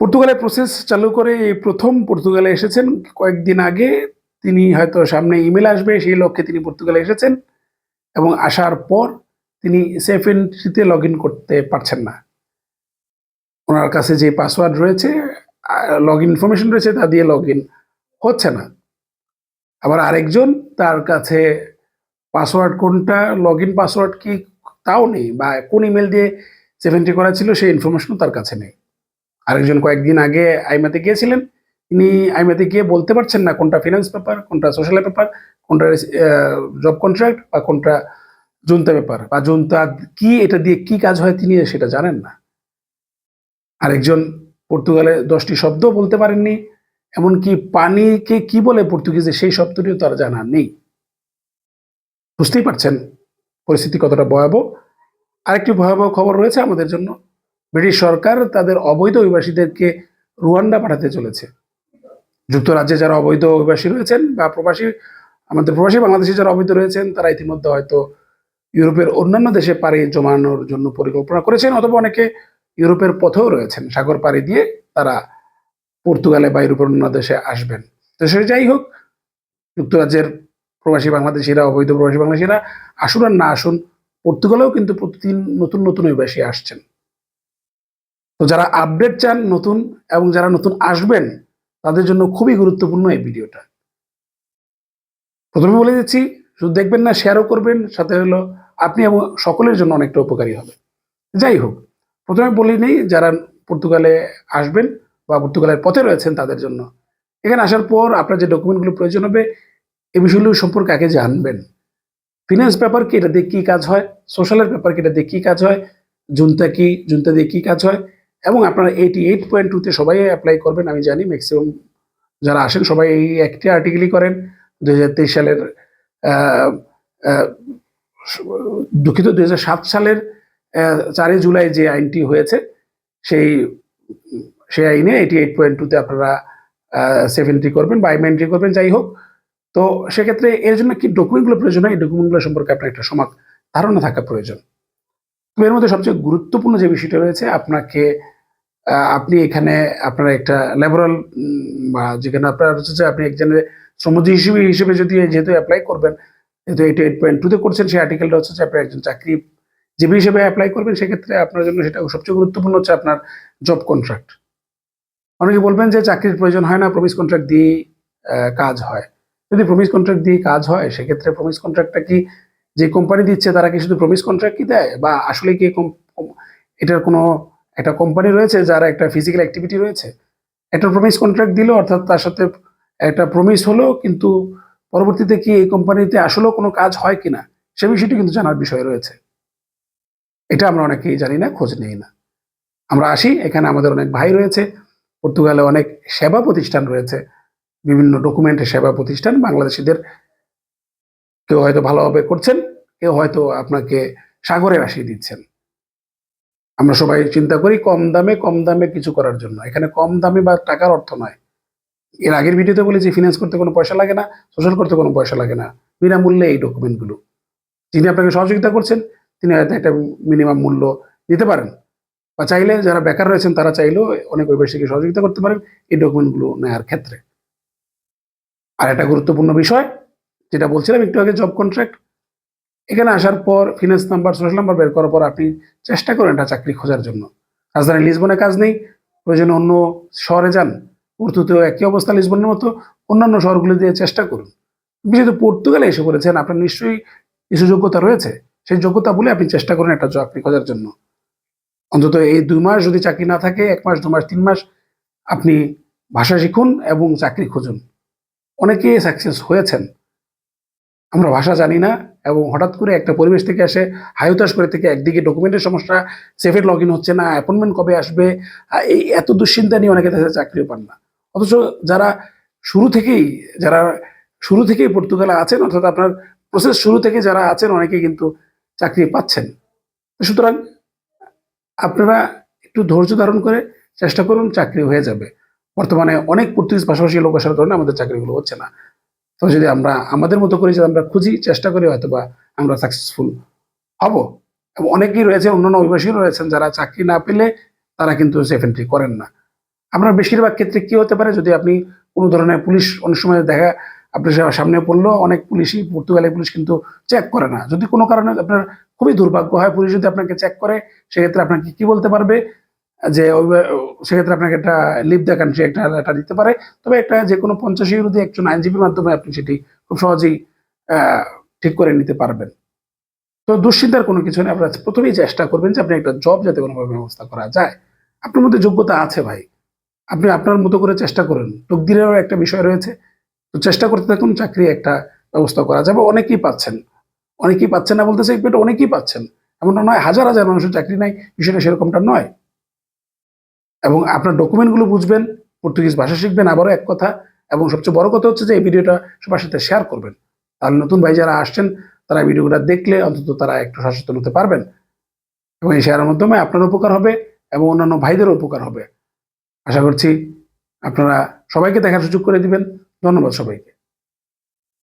পর্তুগালের প্রসেস চালু করে এই প্রথম পর্তুগালে এসেছেন। কয়েকদিন আগে তিনি হয়তো সামনে ইমেল আসবে, সেই লক্ষ্যে তিনি পর্তুগালে এসেছেন এবং আসার পর তিনি সেফ এন্ট্রিতে লগ ইন করতে পারছেন না। ওনার কাছে যে পাসওয়ার্ড রয়েছে লগ ইন ইনফরমেশন রয়েছে, তা দিয়ে লগ ইন হচ্ছে না। আবার আরেকজন তার কাছে পাসওয়ার্ড কোনটা লগ ইন পাসওয়ার্ড কি, তাও নেই বা কোন ইমেল দিয়ে সেভেন্টি করা ছিল, সেই ইনফরমেশনও তার কাছে নেই। আরেকজন কয়েকদিন আগে আইমাতে গিয়েছিলেন। তিনি আইমাতে গিয়ে বলতে পারছেন না কোনটা ফিনান্স পেপার কোনটা সোশ্যাল পেপার কোনটা জব কন্ট্রাক্ট বা কোনটা জুনতা পেপার বা জুনতা কি, এটা দিয়ে কি কাজ হয় তিনি সেটা জানেন না। আরেকজন পর্তুগালে দশটি শব্দ বলতে পারেননি, এমনকি পানিকে কি বলে পর্তুগিজে সেই শব্দটিও তার জানা নেই। বুঝতেই পারছেন পরিস্থিতি কতটা ভয়াবহ। আরেকটি ভয়াবহ খবর রয়েছে আমাদের জন্য। ব্রিটিশ সরকার তাদের অবৈধ অভিবাসীদেরকে রুয়ান্ডা পাঠাতে চলেছে। যুক্তরাজ্যে যারা অবৈধ অভিবাসী রয়েছেন বা প্রবাসী, আমাদের প্রবাসী বাংলাদেশে যারা অবৈধ রয়েছেন, তারা ইতিমধ্যে হয়তো ইউরোপের অন্যান্য দেশে পাড়ি জমানোর জন্য পরিকল্পনা করেছেন, অথবা অনেকে ইউরোপের পথেও রয়েছেন, সাগর পাড়ি দিয়ে তারা পর্তুগালে বা ইউরোপের অন্য দেশে আসবেন। তো সে যাই হোক, যুক্তরাজ্যের প্রবাসী বাংলাদেশিরা, অবৈধ প্রবাসী বাংলাদেশিরা আসুন আর না আসুন, পর্তুগালেও কিন্তু প্রতিদিন নতুন নতুন অভিবাসী আসছেন। তো যারা আপডেট চান নতুন এবং যারা নতুন আসবেন, তাদের জন্য খুবই গুরুত্বপূর্ণ এই ভিডিওটা। প্রথমে বলে দিচ্ছি, শুধু দেখবেন না শেয়ারও করবেন, সাথে হলো আপনি এবং সকলের জন্য অনেকটা উপকারী হবে। যাই হোক, প্রথমে বলি নেই, যারা পর্তুগালে আসবেন বা পর্তুগালের পথে রয়েছেন তাদের জন্য। এখানে আসার পর আপনার যে ডকুমেন্টগুলো প্রয়োজন হবে এই বিষয়গুলো সম্পর্কে আগে জানবেন। ফিনান্স পেপার কি, এটা দিয়ে কী কাজ হয়? সোশ্যালের পেপার কি, এটা দিয়ে কী কাজ হয়? জুনতা কি জুনতা দিয়ে কী কাজ হয়? এবং আপনারা এইটি এইট পয়েন্ট টুতে সবাই অ্যাপ্লাই করবেন, আমি জানি ম্যাক্সিমাম যারা আসেন সবাই এই একটি আর্টিকেলই করেন দু হাজার তেইশ সালের দুঃখিত, দুই হাজার সাত সালের চারই জুলাই যে আইনটি হয়েছে, সেই সেই আইনে এইটি এইট পয়েন্ট টুতে আপনারা সেভ এন্ট্রি করবেন বা এন্ট্রি করবেন, যাই হোক। তো সেক্ষেত্রে এর জন্য কি ডকুমেন্টগুলো প্রয়োজন হয়? এই ডকুমেন্টগুলো সম্পর্কে আপনার একটা সমাক ধারণা থাকা প্রয়োজন। এর মধ্যে সবচেয়ে গুরুত্বপূর্ণ যে বিষয়টা রয়েছে, আপনাকে আপনি এখানে আপনার একটা লেবারাল বা যেখানে আপনার হচ্ছে আপনি একজনের শ্রমজীবী হিসেবে হিসেবে যদি যেহেতু অ্যাপ্লাই করবেন, যেহেতু এইটি এইট পয়েন্ট টুতে করছেন, সেই আর্টিকেলটা হচ্ছে আপনি একজন চাকরি জীবী হিসেবে অ্যাপ্লাই করবেন, সেক্ষেত্রে আপনার জন্য সেটা সবচেয়ে গুরুত্বপূর্ণ হচ্ছে আপনার জব কন্ট্রাক্ট অনেকে বলবেন যে চাকরির প্রয়োজন হয় না প্রমিস কন্ট্রাক্ট দিয়ে কাজ হয়। যদি প্রমিস কন্ট্রাক্ট দিয়ে কাজ হয়, সেক্ষেত্রে প্রমিস কন্ট্রাক্টটা কি যে কোম্পানি দিচ্ছে, তারা কি শুধু প্রমিস কন্ট্রাক্ট কি দেয়? বা আসলে কি এটার কোনো একটা কোম্পানি রয়েছে যার একটা ফিজিক্যাল অ্যাক্টিভিটি রয়েছে। একটা প্রমিস কন্ট্রাক্ট দিল, অর্থাৎ তার সাথে একটা প্রমিস হলো, কিন্তু পরবর্তীতে কি এই কোম্পানিতে আসলেও কোনো কাজ হয় কিনা, সে বিষয়টি কিন্তু জানার বিষয় রয়েছে। এটা আমরা অনেকেই জানি না, খোঁজ নেই না। আমরা আসি, এখানে আমাদের অনেক ভাই রয়েছে, পর্তুগালে অনেক সেবা প্রতিষ্ঠান রয়েছে, বিভিন্ন ডকুমেন্টের সেবা প্রতিষ্ঠান, বাংলাদেশিদের কেউ হয়তো ভালোভাবে করছেন, কেউ হয়তো আপনাকে সাগরে ভাসিয়ে দিচ্ছেন। আমরা সবাই চিন্তা করি কম দামে কম দামে কিছু করার জন্য। এখানে কম দামে বা টাকার অর্থ নয়। এর আগের ভিডিওতে বলেছি ফিনান্স করতে কোনো পয়সা লাগে না সোশ্যাল করতে কোনো পয়সা লাগে না। বিনামূল্যে এই ডকুমেন্টগুলো যিনি আপনাকে সহযোগিতা করছেন, তিনি হয়তো একটা মিনিমাম মূল্য দিতে পারেন। বা চাইলে যারা বেকার রয়েছেন, তারা চাইলেও অনেক ঐবাসীকে সহযোগিতা করতে পারেন এই ডকুমেন্টগুলো নেওয়ার ক্ষেত্রে। আর একটা গুরুত্বপূর্ণ বিষয়, যেটা বলছিলাম একটু আগে জব কন্ট্রাক্ট এখানে আসার পর ফিনান্স নাম্বার সোশ্যাল নাম্বার বের করার পর আপনি চেষ্টা করেন একটা চাকরি খোঁজার জন্য। রাজধানী লিসবনে কাজ নেই, প্রয়োজনে অন্য শহরে যান। পর্তুতেও একই অবস্থা লিসবনের মতো, অন্যান্য শহরগুলো দিয়ে চেষ্টা করুন। যেহেতু পর্তুগালে এসে পড়েছেন, আপনার নিশ্চয়ই কিছু যোগ্যতা রয়েছে। সেই যোগ্যতা বলে আপনি চেষ্টা করেন একটা চাকরি খোঁজার জন্য। অন্তত এই দুই মাস যদি চাকরি না থাকে, এক মাস, দু মাস, তিন মাস আপনি ভাষা শিখুন এবং চাকরি খুঁজুন। অনেকে সাকসেস হয়েছেন। আমরা ভাষা জানি না এবং হঠাৎ করে একটা পরিবেশ থেকে এসে হায়তাস করে থেকে একদিকে ডকুমেন্টের সমস্যা সেফের লগ ইন হচ্ছে না অ্যাপয়েন্টমেন্ট কবে আসবে এই এত দুশ্চিন্তা নিয়ে অনেকে যায় চাকরিও পান না। অথচ যারা শুরু থেকেই, যারা শুরু থেকেই পর্তুগালে আছেন, অর্থাৎ আপনার প্রসেস শুরু থেকে যারা আছেন অনেকে কিন্তু চাকরি পাচ্ছেন। সুতরাং আপনারা একটু ধৈর্য ধারণ করে চেষ্টা করুন, চাকরি হয়ে যাবে। বর্তমানে অনেক পর্তুগিজ পাশাপাশি লোক আসার কারণে আমাদের চাকরিগুলো হচ্ছে না। তো যদি আমরা আমাদের মতো করে আমরা খুঁজি, চেষ্টা করি হয়তো বা আমরা সাকসেসফুল হব। এবং অনেকেই রয়েছে, অন্যান্য অভিবাসী রয়েছেন যারা চাকরি না পেলে তারা কিন্তু সেফ এন্ট্রি করেন না। আপনার বেশিরভাগ ক্ষেত্রে কি হতে পারে? যদি আপনি কোনো ধরনের পুলিশ, অনেক সময় দেখা আপনার সামনে পড়ল, অনেক পুলিশই, পর্তুগালের পুলিশ কিন্তু চেক করে না। যদি কোনো কারণে আপনার খুবই দুর্ভাগ্য হয়, পুলিশ যদি আপনাকে চেক করে, সেক্ষেত্রে আপনাকে কি বলতে পারবে? যে সেক্ষেত্রে আপনাকে একটা লিভ দ্য কান্ট্রি একটা লেটার দিতে পারে। তবে একটা যে কোনো পঞ্চাশ ইউরোতে একজন আইনজীবীর মাধ্যমে আপনি সেটি খুব সহজেই ঠিক করে নিতে পারবেন। তো দুশ্চিন্তার কোনো কিছু নেই। আপনারা প্রথমেই চেষ্টা করবেন যে আপনি একটা জব যাতে কোনোভাবে ব্যবস্থা করা যায়। আপনার মধ্যে যোগ্যতা আছে ভাই। আপনি আপনার মতো করে চেষ্টা করুন। তকদিরেরও একটা বিষয় রয়েছে। তো চেষ্টা করতে থাকুন, চাকরি একটা ব্যবস্থা করা যাবে। অনেকেই পাচ্ছেন। অনেকেই পাচ্ছেন না বলতে চাই অনেকেই পাচ্ছেন। এমনটা নয়, হাজার হাজার মানুষের চাকরি নাই। বিষয়টা সেরকমটা নয়। এবং আপনার ডকুমেন্টগুলো বুঝবেন পর্তুগিজ ভাষা শিখবেন আবারও এক কথা, এবং সবচেয়ে বড় কথা হচ্ছে যে এই ভিডিওটা সবার সাথে শেয়ার করবেন। তাহলে নতুন ভাই যারা আসছেন, তারা এই ভিডিওটা দেখলে অন্তত তারা একটু সচেতন হতে পারবেন। এবং এই শেয়ারের মাধ্যমে আপনার উপকার হবে এবং অন্যান্য ভাইদেরও উপকার হবে। আশা করছি আপনারা সবাইকে দেখার সুযোগ করে দিবেন। ধন্যবাদ সবাইকে।